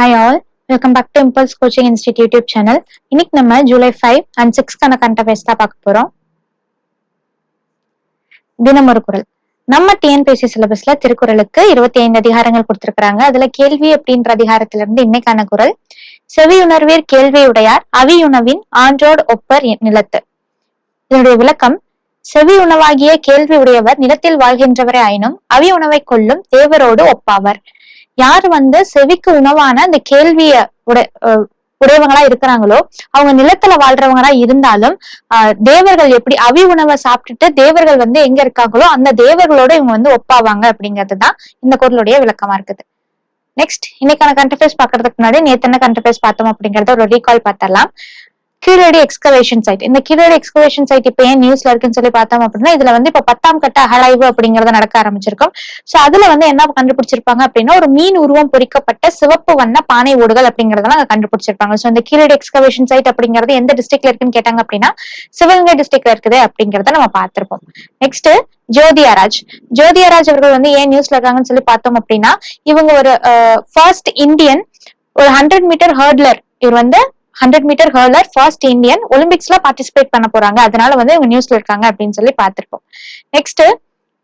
Hi all welcome back to impulse coaching institute YouTube channel இன்னைக்கு நம்ம July five and சிக்ஸ்க்கான கண்ட base தான் பார்க்க போறோம். தினமொரு குரல். நம்ம டிஎன்பிஎஸ்சி சிலபஸ்ல திருக்குறளுக்கு இருபத்தி ஐந்து அதிகாரங்கள் கொடுத்திருக்கிறாங்க. அதுல கேள்வி அப்படின்ற அதிகாரத்திலிருந்து இன்னைக்கான குரல். செவியுணர்வீர் கேள்வியுடையார் அவியுணவின் ஆன்றோடு ஒப்பர் நிலத்து. இதனுடைய விளக்கம் செவி உணவாகிய கேள்வி உடையவர் நிலத்தில் வாழ்கின்றவரே ஆயினும் அவி உணவை கொள்ளும் தேவரோடு ஒப்பாவர். யார் வந்து செவிக்கு உணவான அந்த கேள்விய உடை உடையவங்களா இருக்கிறாங்களோ அவங்க நிலத்துல வாழ்றவங்களா இருந்தாலும் ஆஹ் தேவர்கள் எப்படி அவி உணவை சாப்பிட்டுட்டு தேவர்கள் வந்து எங்க இருக்காங்களோ அந்த தேவர்களோட இவங்க வந்து ஒப்பாவாங்க அப்படிங்கிறதுதான் இந்த குரலுடைய விளக்கமா இருக்குது. நெக்ஸ்ட் இன்னைக்கான கண்டபேஸ் பாக்குறதுக்கு முன்னாடி நேத்து என்ன பார்த்தோம் அப்படிங்கறத ஒரு ரீகால் பார்த்தலாம் கீழடி எக்ஸ்கவேஷன் சைட் இந்த கீழடி எக்ஸ்கவேஷன் சைட் இப்ப ஏன் நியூஸ்ல இருக்குன்னு சொல்லி பார்த்தோம் அப்படின்னா இதுல வந்து இப்ப பத்தாம் கட்ட அகழாய்வு அப்படிங்கறத நடக்க ஆரம்பிச்சிருக்கும். சோ அதுல வந்து என்ன கண்டுபிடிச்சிருப்பாங்க அப்படின்னா ஒரு மீன் உருவம் பொறிக்கப்பட்ட சிவப்பு வண்ண பானை ஓடுகள் அப்படிங்கறதெல்லாம் அங்க கண்டுபிடிச்சிருப்பாங்க. சோ இந்த கீழடி எக்ஸ்கவேஷன் சைட் அப்படிங்கிறது எந்த டிஸ்ட்ரிக்ட்ல இருக்குன்னு கேட்டாங்க அப்படின்னா சிவகங்கை டிஸ்ட்ரிக்ட்ல இருக்குது அப்படிங்கறத நம்ம பார்த்திருப்போம். நெக்ஸ்ட் ஜோதியாராஜ். ஜோதியாராஜ் அவர்கள் வந்து ஏன் நியூஸ்ல இருக்காங்கன்னு சொல்லி பார்த்தோம் அப்படின்னா இவங்க ஒரு ஃபர்ஸ்ட் இந்தியன் ஒரு ஹண்ட்ரட் மீட்டர் ஹர்ட்லர் இவர் வந்து ஹண்ட்ரட் மீட்டர் ஹர்லர் ஃபர்ஸ்ட் இந்தியன் ஒலிம்பிக்ஸ்ல பார்ட்டிசிபேட் பண்ண போறாங்க. அதனால வந்து இவங்க நியூஸ்ல இருக்காங்க அப்படின்னு சொல்லி பார்த்திருப்போம். Next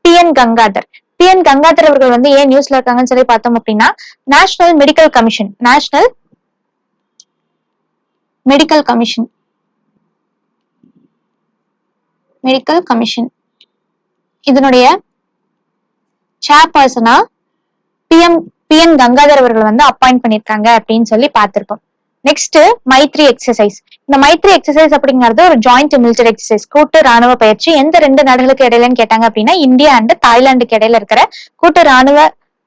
T N Gangadhar B N Gangadhar அவர்கள் வந்து ஏன் நியூஸ்ல இருக்காங்கன்னு சொல்லி பார்த்தோம் அப்படின்னா national medical commission national medical commission medical commission இதனுடைய சேர்பர்சனா பிஎம் பி என் கங்காதர் அவர்கள் வந்து அப்பாயிண்ட் பண்ணியிருக்காங்க அப்படின்னு சொல்லி பார்த்திருப்போம். நெக்ஸ்ட் மைத்ரி எக்ஸசைஸ் இந்த மைத்ரி எக்ஸசைஸ் அப்படிங்கிறது ஒரு ஜாயிண்ட் மிலிட்டரி எக்ஸசைஸ் கூட்டு ராணுவ பயிற்சி. எந்த ரெண்டு நாடுகளுக்கு இடையிலன்னு கேட்டாங்க அப்படின்னா இந்தியா அண்ட் தாய்லாந்துக்கு இடையில இருக்கிற கூட்டு ராணுவ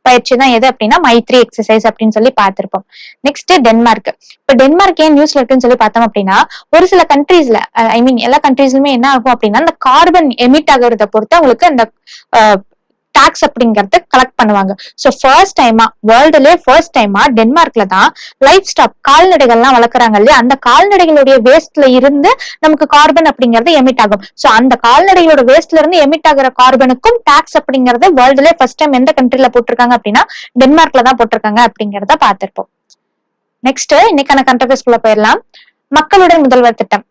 பயிற்சி தான் எது அப்படின்னா மைத்ரி எக்ஸசைஸ் அப்படின்னு சொல்லி பார்த்திருப்போம். நெக்ஸ்ட் டென்மார்க் இப்ப டென்மார்க் ஏன் நியூஸ்ல இருக்குன்னு சொல்லி பார்த்தோம் அப்படின்னா ஒரு சில கண்ட்ரீஸ்ல ஐ மீன் எல்லா கண்ட்ரீஸ்லுமே என்ன ஆகும் அப்படின்னா அந்த கார்பன் எமிட் ஆகுறத பொறுத்து அவங்களுக்கு அந்த டாக்ஸ் அப்படிங்கறத கலெக்ட் பண்ணுவாங்க. சோ ஃபர்ஸ்ட் டைமா வேர்ல்டுலயே ஃபர்ஸ்ட் டைமா டென்மார்க்ல தான் லைஃப் ஸ்டாப் கால்நடைகள்லாம் வளர்க்குறாங்க இல்லையா? அந்த கால்நடைகளுடைய வேஸ்ட்ல இருந்து நமக்கு கார்பன் அப்படிங்கறது எமிட் ஆகும். சோ அந்த கால்நடைகளோட வேஸ்ட்ல இருந்து எமிட் ஆகிற கார்பனுக்கும் டாக்ஸ் அப்படிங்கறது வேர்ல்டுலயே ஃபர்ஸ்ட் டைம் எந்த கண்ட்ரில போட்டிருக்காங்க அப்படின்னா டென்மார்க்ல தான் போட்டிருக்காங்க அப்படிங்கறத பார்த்திருப்போம். நெக்ஸ்ட் இன்னைக்கான கண்டபேஸ்குள்ள போயிடலாம். மக்களுடன் முதல்வர் திட்டம்.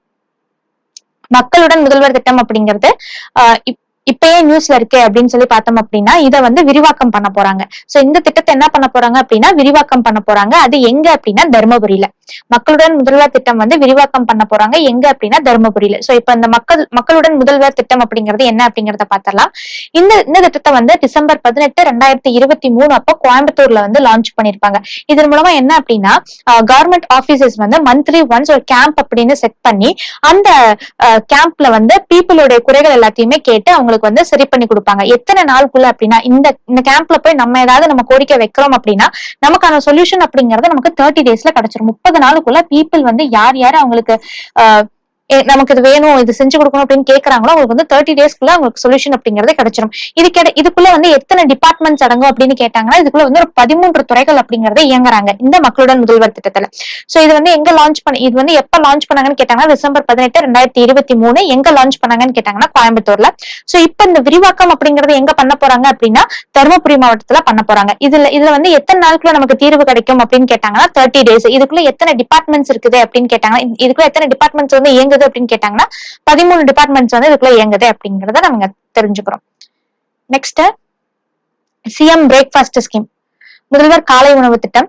மக்களுடன் முதல்வர் திட்டம் அப்படிங்கிறது ஆஹ் இப்பயே நியூஸ்ல இருக்கு அப்படின்னு சொல்லி பார்த்தோம் அப்படின்னா இதை வந்து விரிவாக்கம் பண்ண போறாங்க. சோ இந்த திட்டத்தை என்ன பண்ண போறாங்க அப்படின்னா விரிவாக்கம் பண்ண போறாங்க. அது எங்க அப்படின்னா தருமபுரியில. மக்களுடன் முதல்வர் திட்டம் வந்து விரிவாக்கம் பண்ண போறாங்க. எங்க அப்படின்னா தருமபுரியில. சோ இப்ப இந்த மக்கள் மக்களுடன் முதல்வர் திட்டம் அப்படிங்கிறது என்ன அப்படிங்கறத பார்த்தரலாம் இந்த இந்த திட்டத்தை வந்து டிசம்பர் பதினெட்டு ரெண்டாயிரத்தி இருபத்தி மூணு அப்போ கோயம்புத்தூர்ல வந்து லான்ச் பண்ணிருப்பாங்க இதன் மூலமா என்ன அப்படின்னா கவர்மெண்ட் ஆபீசஸ் வந்து மந்த்லி ஒன்ஸ் ஒரு கேம்ப் அப்படின்னு செட் பண்ணி அந்த கேம்ப்ல வந்து பீப்புளுடைய குறைகள் எல்லாத்தையுமே கேட்டு அவங்களுக்கு வந்து சரி பண்ணி கொடுப்பாங்க. எத்தனை நாளுக்குள்ள அப்படின்னா இந்த இந்த கேம்ப்ல போய் நம்ம ஏதாவது நம்ம கோரிக்கை வைக்கிறோம் அப்படின்னா நமக்கான சொல்யூஷன் அப்படிங்கறது நமக்கு தேர்ட்டி டேஸ்ல கிடைச்சிரும். முப்பது நாளுக்குள்ள பீப்புள் வந்து யார் யார் அவங்களுக்கு ஆஹ் நமக்கு இது வேணும் இது செஞ்சு கொடுக்கணும் அப்படின்னு கேட்கறாங்களோ அவங்களுக்கு வந்து தேர்ட்டி டேஸ்க்குள்ள அவங்களுக்கு சொல்யூஷன் அப்படிங்கறதே கிடைச்சிடும் இது கிடை இதுக்குள்ள வந்து எத்தனை டிபார்ட்மெண்ட்ஸ் அடங்கும் அப்படின்னு கேட்டாங்கன்னா இதுக்குள்ள வந்து ஒரு பதிமூன்று துறைகள் அப்படிங்கறத இயங்குறாங்க இந்த மக்களுடன் முதல்வர் திட்டத்துல. சோ இது வந்து எங்க லான்ச் பண்ணி இது வந்து எப்ப லான்ச் பண்ணாங்கன்னு கேட்டாங்கன்னா டிசம்பர் பதினெட்டு ரெண்டாயிரத்தி இருபத்தி மூணு எங்க லான்ச் பண்ணாங்கன்னு கேட்டாங்கன்னா கோயம்புத்தூர்ல. சோ இப்ப இந்த விரிவாக்கம் அப்படிங்கறது எங்க பண்ண போறாங்க அப்படின்னா தருமபுரி மாவட்டத்துல பண்ண போறாங்க. இதுல இதுல வந்து எத்தனை நாளுக்குள்ள நமக்கு தீர்வு கிடைக்கும் அப்படின்னு கேட்டாங்கன்னா தேர்ட்டி டேஸ் இதுக்குள்ள எத்தனை டிபார்ட்மெண்ட்ஸ் இருக்குது அப்படின்னு கேட்டாங்கன்னா இதுக்குள்ள எத்தனை டிபார்ட்மெண்ட்ஸ் வந்து இயங்குது அப்படின்னு கேட்டாங்கன்னா பதிமூணு டிபார்ட்மெண்ட்ஸ் வந்து இதுக்குள்ள இயங்குது அப்படிங்கறத நம்ம தெரிஞ்சுக்கிறோம். நெக்ஸ்ட் சிஎம் பிரேக்ஃபாஸ்ட் ஸ்கீம் முதல்வர் காலை உணவு திட்டம்.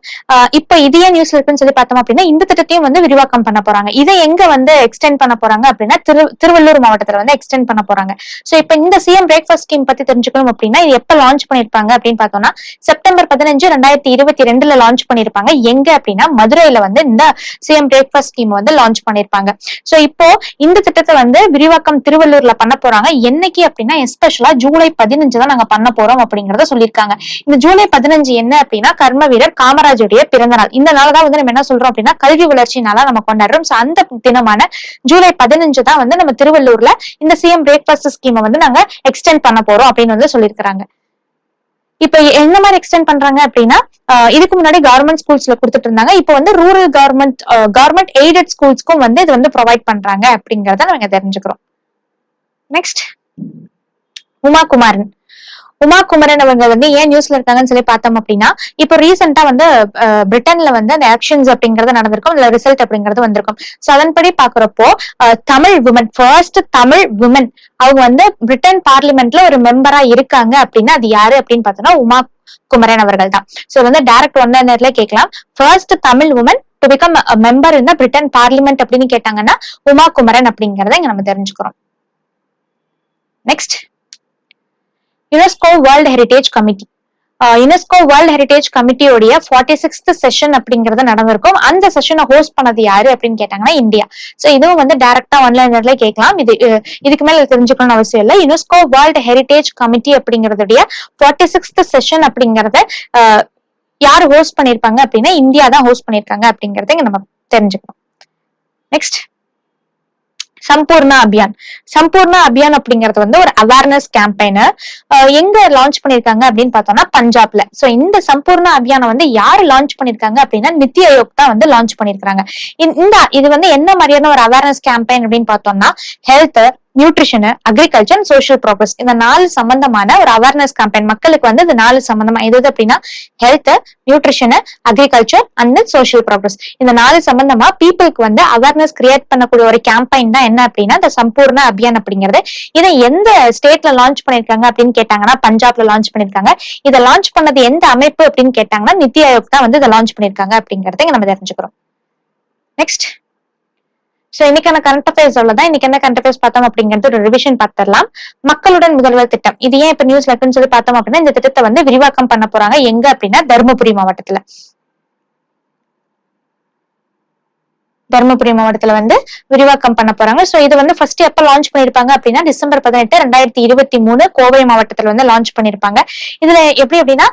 இப்ப இதே நியூஸ்ல இருக்குன்னு சொல்லி பார்த்தோம் அப்படின்னா இந்த திட்டத்தையும் வந்து விரிவாக்கம் பண்ண போறாங்க. இதை எங்க வந்து எக்ஸ்டெண்ட் பண்ண போறாங்க அப்படின்னா திரு திருவள்ளூர் மாவட்டத்துல வந்து எக்ஸ்டெண்ட் பண்ண போறாங்க. சோ இப்ப இந்த சிஎம் பிரேக்ஃபாஸ்ட் ஸ்கீம் பத்தி தெரிஞ்சுக்கணும் அப்படின்னா இது எப்ப லான்ச் பண்ணிருப்பாங்க அப்படின்னு பார்த்தோம்னா செப்டம்பர் பதினஞ்சு ரெண்டாயிரத்தி இருபத்தி ரெண்டுல லான்ச் பண்ணிருப்பாங்க எங்க அப்படின்னா மதுரையில வந்து இந்த சிஎம் பிரேக்ஃபாஸ்ட் ஸ்கீம் வந்து லான்ச் பண்ணிருப்பாங்க சோ இப்போ இந்த திட்டத்தை வந்து விரிவாக்கம் திருவள்ளூர்ல பண்ண போறாங்க. என்னைக்கு அப்படின்னா எஸ்பெஷலா ஜூலை பதினஞ்சு தான் நாங்க பண்ண போறோம் அப்படிங்கறத சொல்லியிருக்காங்க. இந்த ஜூலை பதினஞ்சு என்ன அப்படின்னா கர்ம வீரர் காமராஜருடைய பிறந்த நாள் இந்த நாள் தான் வந்து நம்ம என்ன சொல்றோம் அப்படின்னா கல்வி வளர்ச்சி நாளா நம்ம கொண்டாடுறோம். சோ அந்த தினமான ஜூலை பதினஞ்சு தான் வந்து நம்ம திருவள்ளூர்ல இந்த சிஎம் பிரேக்ஃபாஸ்ட் ஸ்கீமை வந்து நாங்க எக்ஸ்டெண்ட் பண்ண போறோம் அப்படின்னு வந்து சொல்லியிருக்கிறாங்க. இப்ப என்ன மாதிரி எக்ஸ்டெண்ட் பண்றாங்க அப்படின்னா இதுக்கு முன்னாடி கவர்மெண்ட் ஸ்கூல்ஸ்ல கொடுத்துட்டு இருந்தாங்க. இப்போ வந்து ரூரல் கவர்மெண்ட் கவர்மெண்ட் எய்டட் ஸ்கூல்ஸ்க்கும் வந்து இது வந்து ப்ரொவைட் பண்றாங்க அப்படிங்கறத நாங்க தெரிஞ்சுக்கிறோம். நெக்ஸ்ட் உமா குமாரன் உமா குமரன் அவங்க வந்து ஏன் நியூஸ்ல இருக்காங்கன்னு சொல்லி பார்த்தோம் அப்படின்னா இப்போ ரீசெண்டா வந்து பிரிட்டன்ல வந்து அந்த ஆக்ஷன்ஸ் அப்படிங்கறது நடந்திருக்கும் இல்ல ரிசல்ட் அப்படிங்கிறது வந்திருக்கும். சோ அதன்படி பாக்குறப்போ Tamil woman first Tamil woman அவங்க வந்து பிரிட்டன் பார்லிமெண்ட்ல ஒரு மெம்பரா இருக்காங்க அப்படின்னா அது யாரு அப்படின்னு பார்த்தோம்னா உமா குமரன் அவர்கள் தான். சோ வந்து டைரக்ட் ஒன் நேரத்துல கேட்கலாம். First Tamil woman to become member இந்த பிரிட்டன் பார்லிமெண்ட் அப்படின்னு கேட்டாங்கன்னா உமா குமரன் அப்படிங்கறத இங்க நம்ம தெரிஞ்சுக்கிறோம். Next UNESCO world heritage committee UNESCO world heritage கமிட்டியோடைய forty sixth session அப்படிங்கறது நடந்திருக்கும். அந்த செஷனை ஹோஸ்ட் பண்ணது யாரு அப்படின்னு கேட்டாங்கன்னா இந்தியா. சோ இதுவும் வந்து டைரக்டா ஆன்லைன்ல கேட்கலாம். இது இதுக்கு மேல தெரிஞ்சுக்கணும்னு அவசியம் இல்லை. யுனெஸ்கோ வேர்ல்ட் ஹெரிடேஜ் கமிட்டி அப்படிங்கறதுடைய ஃபார்ட்டி சிக்ஸ்த் செஷன் அப்படிங்கறத யார் ஹோஸ்ட் பண்ணிருப்பாங்க அப்படின்னா இந்தியா தான் ஹோஸ்ட் பண்ணிருக்காங்க அப்படிங்கறத நம்ம தெரிஞ்சுக்கணும். நெக்ஸ்ட் சம்பூர்ணா அபியான். சம்பூர்ணா அபியான் அப்படிங்கறது வந்து ஒரு அவேர்னஸ் கேம்பெயின் எங்க லான்ச் பண்ணிருக்காங்க அப்படின்னு பார்த்தோம்னா பஞ்சாப்ல. சோ இந்த சம்பூர்ணா அபியானை வந்து யாரு லான்ச் பண்ணிருக்காங்க அப்படின்னா நித்தி ஆயோக் தான் வந்து லான்ச் பண்ணிருக்காங்க இந்த இது வந்து என்ன மாதிரியான ஒரு அவேர்னஸ் கேம்பெயின் அப்படின்னு பார்த்தோம்னா health nutrition agriculture and social progress இந்த நாலு சம்பந்தமான ஒரு அவேர்னஸ் கேம்பெயின் மக்களுக்கு வந்து இந்த நாலு சம்பந்தமா எது எது அப்படின்னா health nutrition agriculture and social progress இந்த நாலு சம்பந்தமா பீப்புளுக்கு வந்து அவேர்னஸ் கிரியேட் பண்ணக்கூடிய ஒரு கேம்பெயின் தான் என்ன அப்படின்னா இந்த சம்பூர்ண அபியான் அப்படிங்கிறது. இதை எந்த ஸ்டேட்ல லான்ச் பண்ணிருக்காங்க அப்படின்னு கேட்டாங்கன்னா பஞ்சாப்ல லான்ச் பண்ணிருக்காங்க. இதை லான்ச் பண்ணது எந்த அமைப்பு அப்படின்னு கேட்டாங்கன்னா நித்தி ஆயோக் தான் வந்து இதை லான்ச் பண்ணிருக்காங்க அப்படிங்கறத நம்ம தெரிஞ்சுக்கிறோம். நெக்ஸ்ட் சோ இன்னைக்கான கரண்ட் அஃபேர்ஸ் அவ்வளவுதான் இன்னைக்கு என்ன கரண்ட் அஃபேர்ஸ் பார்த்தோம் அப்படிங்கிறது ஒரு ரிவிஷன் பார்த்திடலாம். மக்களுடன் முதல்வர் திட்டம். இது ஏன் இப்ப நியூஸ்ல இருக்குன்னு சொல்லி பார்த்தோம் அப்படின்னா இந்த திட்டத்தை வந்து விரிவாக்கம் பண்ண போறாங்க. எங்க அப்படின்னா தருமபுரி மாவட்டத்துல. தருமபுரி மாவட்டத்துல வந்து விரிவாக்கம் பண்ண போறாங்க. சோ இது வந்து ஃபர்ஸ்ட் எப்ப லான்ச் பண்ணிருப்பாங்க அப்படின்னா டிசம்பர் பதினெட்டு ரெண்டாயிரத்தி இருபத்தி மூணு கோவை மாவட்டத்துல வந்து லான்ச் பண்ணிருப்பாங்க. இதுல எப்படி அப்படின்னா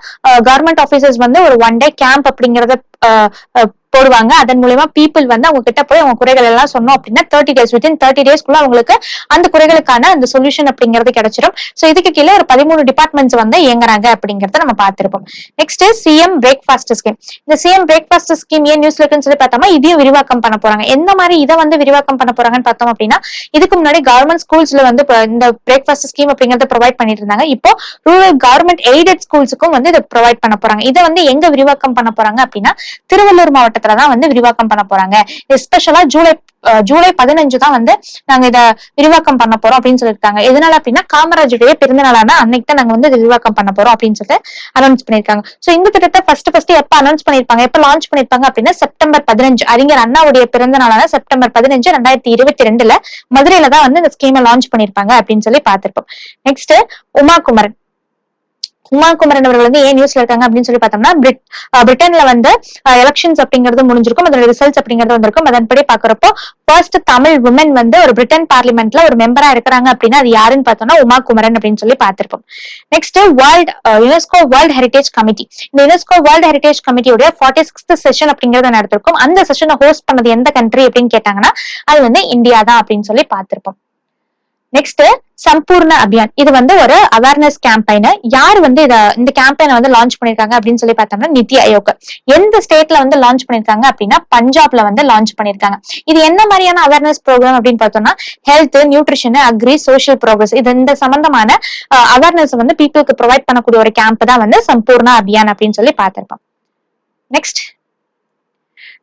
கவர்மெண்ட் ஆபீசர்ஸ் வந்து ஒரு ஒன் டே கேம்ப் அப்படிங்கறத போடுவாங்க. அதன் மூலயமா பீப்புள் வந்து அவங்க கிட்ட போய் அவங்க குறைகள் எல்லாம் சொன்னோம் அப்படின்னா தேர்ட்டி டேஸ் வித்தின் தேர்ட்டி டேஸ்க்குள்ள அவங்களுக்கு அந்த குறைகளுக்கான அந்த சொல்யூஷன் அப்படிங்கிறது கிடைச்சிடும் சோ இதுக்கு கீழே ஒரு பதிமூணு டிபார்ட்மெண்ட்ஸ் வந்து இயங்குறாங்க அப்படிங்கறத நம்ம பார்த்திருப்போம். நெக்ஸ்ட் சிஎம் பிரேக்ஃபாஸ்ட் ஸ்கீம் இந்த சிஎம் பிரேக்ஃபாஸ்ட் ஸ்கீம் ஏன் நியூஸ்ல இருக்குன்னு சொல்லி பார்த்தோம்னா இதையும் விரிவாக்கம் பண்ண போறாங்க. எந்த மாதிரி இதை வந்து விரிவாக்கம் பண்ண போறாங்கன்னு பார்த்தோம் அப்படின்னா இதுக்கு முன்னாடி கவர்மெண்ட் ஸ்கூல்ஸ்ல வந்து இந்த பிரேக்ஃபாஸ்ட் ஸ்கீம் அப்படிங்கறத ப்ரொவைட் பண்ணிட்டு இருந்தாங்க. இப்போ ரூரல் கவர்மெண்ட் எய்டட் ஸ்கூல்ஸுக்கும் வந்து இதை ப்ரொவைட் பண்ண போறாங்க. இதை வந்து எங்க விரிவாக்கம் பண்ண போறாங்க அப்படின்னா திருவள்ளூர் மாவட்டத்துல தான் வந்து விரிவாக்கம் பண்ண போறாங்க. எஸ்பெஷலா ஜூலை ஜூலை பதினஞ்சு தான் வந்து நாங்க இத விரிவாக்கம் பண்ண போறோம் அப்படின்னு சொல்லியிருக்காங்க. எதனால அப்படின்னா காமராஜருடைய பிறந்த நாளான அன்னைக்கு தான் நாங்க வந்து விரிவாக்கம் பண்ண போறோம் அப்படின்னு சொல்லிட்டு அனௌன்ஸ் பண்ணிருக்காங்க சோ இந்த திட்டத்தை ஃபர்ஸ்ட் ஃபர்ஸ்ட் எப்ப அனௌன்ஸ் பண்ணிருப்பாங்க எப்ப லான்ச் பண்ணிருப்பாங்க அப்படின்னா செப்டம்பர் பதினஞ்சு. அறிஞர் அண்ணாவுடைய பிறந்த நாளான செப்டம்பர் பதினஞ்சு ரெண்டாயிரத்தி இருபத்தி ரெண்டுல மதுரையில தான் வந்து இந்த ஸ்கீமை லான்ச் பண்ணிருப்பாங்க அப்படின்னு சொல்லி பார்த்திருப்போம். நெக்ஸ்ட் உமா குமரன் உமா குமரன் அவர்கள் வந்து ஏன் நியூஸ்ல இருக்காங்க அப்படின்னு சொல்லி பார்த்தோம்னா பிரிட்டன்ல வந்து எலெக்ஷன்ஸ் அப்படிங்கிறது முடிஞ்சிருக்கும். அதோட ரிசல்ட்ஸ் அப்படிங்கிறது வந்திருக்கும். அதன்படி பாக்குறப்போ ஃபர்ஸ்ட் தமிழ் உமன் வந்து ஒரு பிரிட்டன் பார்லிமெண்ட்ல ஒரு மெம்பரா இருக்கிறாங்க அப்படின்னா அது யாருன்னு பார்த்தோம்னா உமா குமரன் அப்படின்னு சொல்லி பார்த்திருப்போம். Next world UNESCO world heritage committee இந்த யுனெஸ்கோ வேர்ல்ட் ஹெரிடேஜ் கமிட்டியோட ஃபார்ட்டி சிக்ஸ்த் செஷன் அப்படிங்கறத நடத்திருக்கும். அந்த செஷனை ஹோஸ்ட் பண்ணது எந்த கண்ட்ரி அப்படின்னு கேட்டாங்கன்னா அது வந்து இந்தியா தான் அப்படின்னு சொல்லி பார்த்திருப்போம். நெக்ஸ்ட் சம்பூர்ண அபியான். இது வந்து ஒரு அவேர்னஸ் கேம்பெயின் யார் வந்து இத இந்த கேம்பெயினை வந்து லான்ச் பண்ணிருக்காங்க அப்படின்னு சொல்லி பார்த்தோம்னா நித்தி ஆயோக். எந்த ஸ்டேட்ல வந்து லான்ச் பண்ணிருக்காங்க அப்படின்னா பஞ்சாப்ல வந்து லான்ச் பண்ணிருக்காங்க. இது என்ன மாதிரியான அவேர்னஸ் ப்ரோக்ராம் அப்படின்னு பார்த்தோம்னா health nutrition agri social progress இது இந்த சம்பந்தமான அவேர்னஸ் வந்து பீப்புளுக்கு ப்ரொவைட் பண்ணக்கூடிய ஒரு கேம்ப் தான் வந்து சம்பூர்ண அபியான் அப்படின்னு சொல்லி பார்த்திருப்போம். நெக்ஸ்ட்